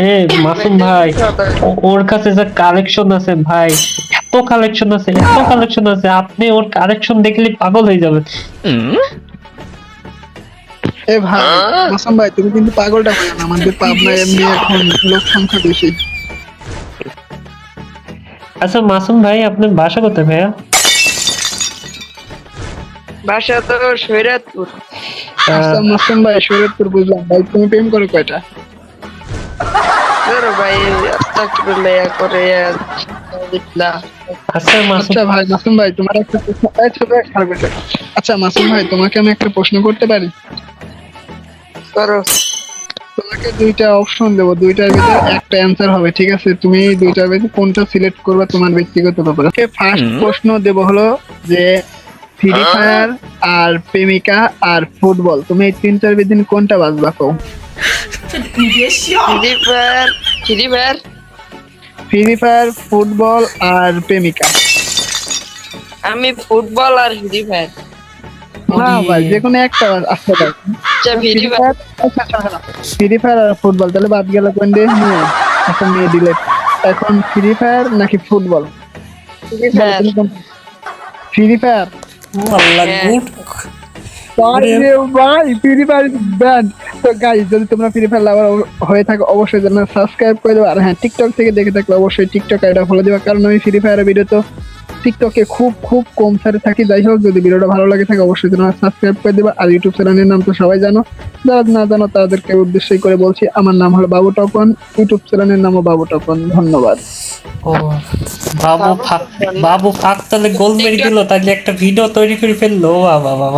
এ মাসুম ভাই ওর কাছে যে কালেকশন আছে ভাই এত কালেকশন আছে এত কালেকশন আছে আপনি ওর কালেকশন দেখলে পাগল হয়ে যাবেন। এ ভাই মাসুম ভাই তুমি কিন্তু পাগলটা হয়ে না আমাদের পাবনায় এমনি এখন লোক সংখ্যা বেশি। আচ্ছা মাসুম ভাই আপনার বাসা কোথায় ভাইয়া? বাসা তো সৈরাতপুর। আচ্ছা মাসুম ভাই শরীয়তপুর বুঝলাম। ভাই তুমি প্রেম করো কয়টা? ভাই করে ইয়া আচ্ছা মাসুম। আচ্ছা ভাই মাসুম ভাই তোমার একটা প্রশ্ন। আচ্ছা মাসুম ভাই তোমাকে আমি একটা প্রশ্ন করতে পারি? করো তোমাকে দুইটা অপশন দেবো। দুইটার ভিতরে একটা অ্যান্সার হবে ঠিক আছে? তুমি দুইটার ভিতরে কোনটা সিলেক্ট করবে তোমার ব্যক্তিগত ব্যাপার? ফার্স্ট প্রশ্ন দেব হলো যে ফ্রি ফায়ার আর প্রেমিকা আর ফুটবল তুমি এই তিনটার ভিতরে কোনটা বাজবা কও? Free fire free fire free fire football আর প্রেমিকা। আমি ফুটবল আর ফ্রি ফায়ার না ভাই যে কোনো একটা আচ্ছা free free fire fire free fire আর ফুটবল তাহলে বাদ গেল কোন দিয়ে? নিয়ে এখন নিয়ে দিলে। এখন ফ্রি ফায়ার নাকি football free fire free fire Allah হ্যাঁ। গুড। ভাই ফ্রি ফায়ার ব্যান্ড তো গাইস যদি তোমরা ফ্রি ফায়ার লাভার হয়ে থাকো অবশ্যই যেন সাবস্ক্রাইব করে দেবো। আর হ্যাঁ টিকটক থেকে দেখে থাকলে অবশ্যই টিকটক আইডা ফলো দেবা। কারণ আমি ফ্রি ফায়ারের ভিডিও তো টিকটকে খুব খুব কম সারে থাকি। যাই হোক যদি ভিডিওটা ভালো লাগে থাকে অবশ্যই তোমরা সাবস্ক্রাইব করে দেবা। আর ইউটিউব চ্যানেলের নাম তো সবাই জানো। যারা না জানো তাদেরকে উদ্দেশ্যই করে বলছি আমার নাম হলো বাবু টপন। ইউটিউব চ্যানেলের নামও বাবু টপন। ধন্যবাদ। ও বাবু বাবু ফাঁক তাহলে গোল মেরে দিল তাহলে একটা ভিডিও তৈরি করে ফেলল। বাবা বাবা।